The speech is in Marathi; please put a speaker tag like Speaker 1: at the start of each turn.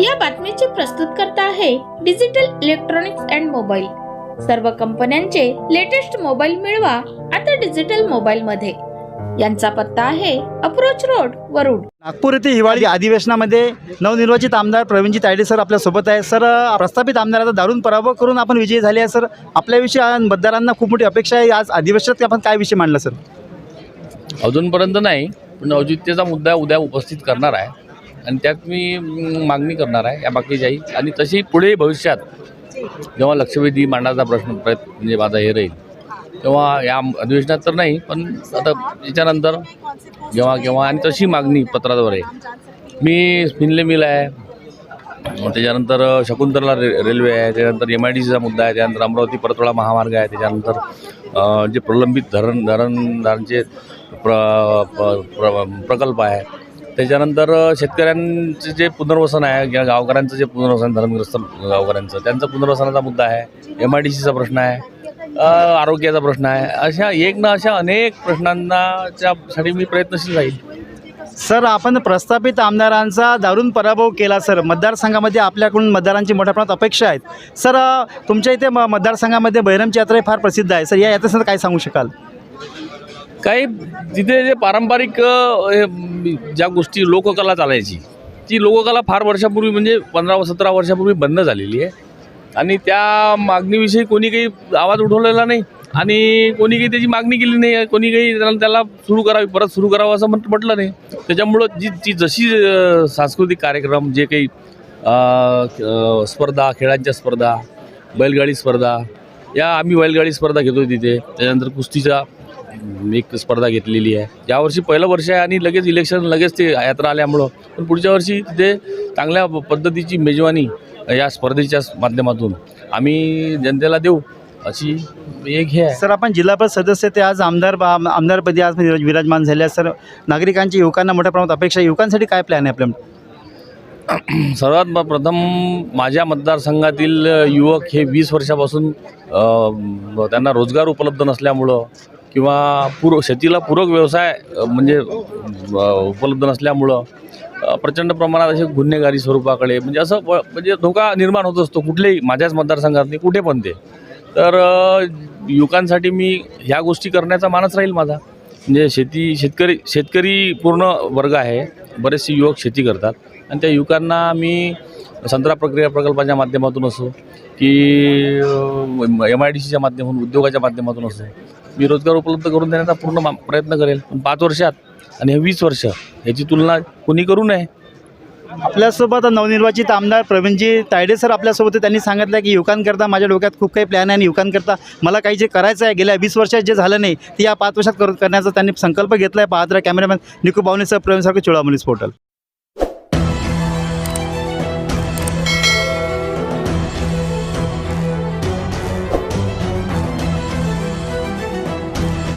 Speaker 1: या बातमीची प्रस्तुत करता आहे डिजिटल इलेक्ट्रॉनिक्स अँड मोबाईल. सर्व कंपन्यांचे लेटेस्ट मोबाईल मिळवा आता डिजिटल मोबाईल मध्ये यांचा पत्ता आहे अप्रोच रोड वरुड.
Speaker 2: नागपूर येथे हिवाळी अधिवेशनामध्ये नवनिर्वाचित आमदार प्रवीणजी तायडे सर आपल्यासोबत आहे सर प्रस्थापित आमदाराचा दारुण पराभव करून आपण विजयी झाले आहे सर. आपल्याविषयी मतदारांना खूप मोठी अपेक्षा आहे. आज अधिवेशनात आपण काय विषय मांडला सर?
Speaker 3: अजूनपर्यंत नाही पण औचित्याचा मुद्दा उद्या उपस्थित करणार आहे. आणि त्यात मी मागणी करणार आहे या बाकीच्याही आणि तशी पुढे भविष्यात जेव्हा लक्षवेधी मांडण्याचा प्रश्न प्रयत्न म्हणजे माझा हे राहील तेव्हा या अधिवेशनात तर नाही पण आता याच्यानंतर जेव्हा केव्हा आणि तशी मागणी पत्राद्वारे. मी स्पिनले मिल आहे त्याच्यानंतर शकुंतला रे रेल्वे आहे त्याच्यानंतर एम आय डी सीचा मुद्दा आहे त्यानंतर अमरावती परतवाडा महामार्ग आहे त्याच्यानंतर जे प्रलंबित धरण धरणदारांचे प्र प- प्र प्रकल्प आहे त्याच्यानंतर शेतकऱ्यांचे जे पुनर्वसन आहे किंवा गावकऱ्यांचं जे पुनर्वसन धरणग्रस्त गावकऱ्यांचं त्यांचं पुनर्वसनाचा मुद्दा आहे एम आय डी सीचा प्रश्न आहे आरोग्याचा प्रश्न आहे अशा एक ना अशा अनेक प्रश्नांनाच्यासाठी मी प्रयत्नशील राहील.
Speaker 2: सर आपण प्रस्थापित आमदारांचा दारुण पराभव केला सर. मतदारसंघामध्ये आपल्याकडून मतदारांची मोठ्या प्रमाणात अपेक्षा आहेत. सर तुमच्या इथे म मतदारसंघामध्ये बहिरमची यात्रा फार प्रसिद्ध आहे. सर या यात्रेसंदर्भात काय सांगू शकाल?
Speaker 3: काही तिथे जे पारंपरिक हे, ज्या गोष्टी लोककला चालायची ती लोककला फार वर्षापूर्वी म्हणजे पंधरा सतरा वर्षापूर्वी बंद झालेली आहे. आणि त्या मागणीविषयी कोणी काही आवाज उठवलेला नाही आणि कोणी काही त्याची मागणी केली नाही कोणी काही त्याला त्याला सुरू करावी परत सुरू करावं असं म्हट म्हटलं नाही. त्याच्यामुळं जी जी जशी सांस्कृतिक कार्यक्रम जे काही स्पर्धा खेळांच्या स्पर्धा बैलगाडी स्पर्धा या आम्ही बैलगाडी स्पर्धा घेतो तिथे. त्याच्यानंतर कुस्तीचा एक स्पर्धा घेतलेली आहे यावर्षी पहिलं वर्ष आहे आणि लगेच इलेक्शन लगेच ते यात्रा आल्यामुळं पण पुढच्या वर्षी तिथे चांगल्या पद्धतीची मेजवानी या स्पर्धेच्या माध्यमातून आम्ही जनतेला देऊ अशी एक हे आहे
Speaker 2: सर आपण जिल्हा परिषद सदस्य ते आज आमदार आमदारपदी आज विराज- विराजमान झाले आहेत. सर नागरिकांची युवकांना मोठ्या प्रमाणात अपेक्षा. युवकांसाठी काय प्लॅन आहे आपल्या
Speaker 3: सर्वात प्रथम माझ्या मतदारसंघातील युवक हे वीस वर्षापासून त्यांना रोजगार उपलब्ध नसल्यामुळं किंवा पूर शेतीला पूरक व्यवसाय म्हणजे उपलब्ध नसल्यामुळं प्रचंड प्रमाणात असे गुन्हेगारी स्वरूपाकडे म्हणजे असं म्हणजे धोका निर्माण होत असतो कुठलेही माझ्याच मतदारसंघात नाही कुठे पण ते. तर युवकांसाठी मी ह्या गोष्टी करण्याचा मानस राहील माझा. म्हणजे शेती शेतकरी शेतकरी पूर्ण वर्ग आहे. बरेचसे युवक शेती करतात. आणि त्या युवकांना मी संत्रा प्रक्रिया प्रकल्पाच्या माध्यमातून असो की एम आय डी सीच्या माध्यमातून उद्योगाच्या माध्यमातून असो मी रोजगार उपलब्ध करून देण्याचा पूर्ण प्रयत्न करेल. पण पाच वर्षात आणि हे वीस वर्ष याची तुलना कोणी करू नये?
Speaker 2: आपल्यासोबत नवनिर्वाचित आमदार प्रवीणजी तायडे सर आपल्यासोबत त्यांनी सांगितलं की युवकांकरता माझ्या डोक्यात खूप काही प्लॅन आहे आणि युवकांकरता मला काही जे करायचं आहे गेल्या वीस वर्षात जे झालं नाही ते या पाच वर्षात करण्याचा त्यांनी संकल्प घेतला आहे पाहत्र कॅमेरामॅन निकू बावनेसह प्रवीण सारखं चोळामलीस पोर्टल